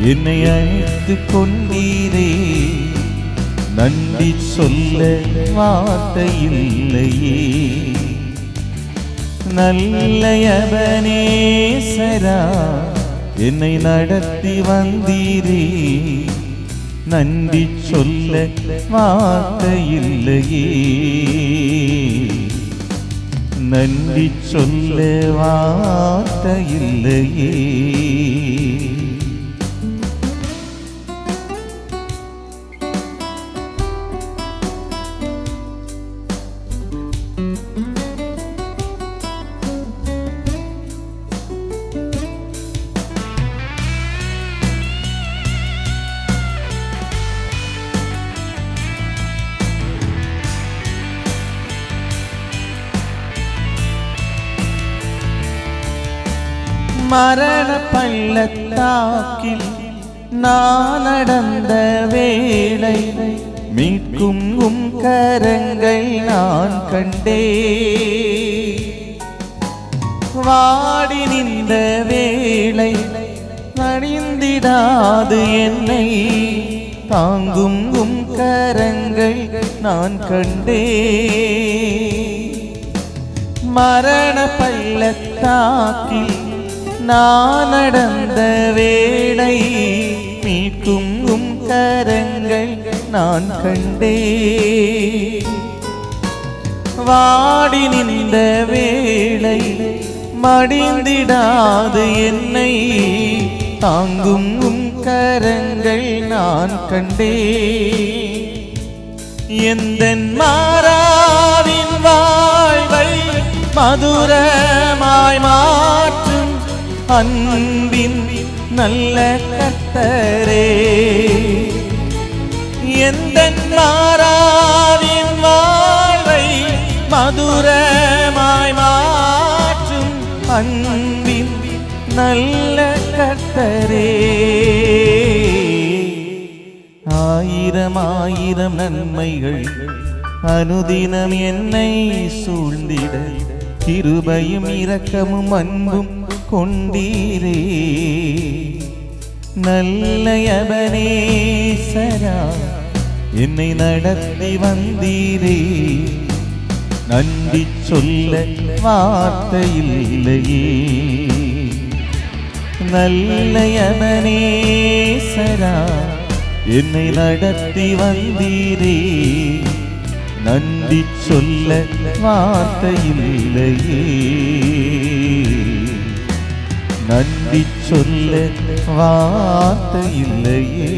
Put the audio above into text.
என்னை அழைத்து கொண்டீரே. நன்றி சொல்ல வார்த்தை இல்லையே நல்லயவனேசரா என்னை நடத்தி வந்தீரே. நன்றி சொல்ல வார்த்தை இல்லையே நன்றி சொல்ல வார்த்தை இல்லையே மரண பள்ளத்தாக்கில் நான் நடந்த வேளை மீட்கும் உம் கரங்கள் நான் கண்டே வாடி நின்ற வேளை நடிந்திடாது என்னை. தாங்கும் உம் கரங்கள் நான் கண்டே மரண பள்ளத்தாக்கில் நான் நடந்த வேளை மீட்கும் உம் கரங்கள் நான் கண்டே வாடி நின்ற வேளை மடிந்திடாது என்னை தாங்கும் உம் கரங்கள் நான் கண்டே எந்த மாறாவின் வாழ்வை மதுரமாய் மா அன்பின் நல்ல கத்தரே. எந்த மாறாவின் வாழ்வை மதுரமாய் மாற்றும் அன்பின் நல்ல கத்தரே. ஆயிரம் ஆயிரம் நன்மைகள் அனுதினம் என்னை சூழ்ந்திட. கிருபையும் இரக்கமும் அன்பும் கொண்டீரே. நல்ல யபனேசரா என்னை நடத்தி வந்தீரே. நன்றி சொல்ல வார்த்தையில்லையே. நல்ல யமனேசரா என்னை நடத்தி வந்தீரே. நன்றி சொல்ல வார்த்தையில்லையே. நன்றி சொல்ல வார்த்தை இல்லையே.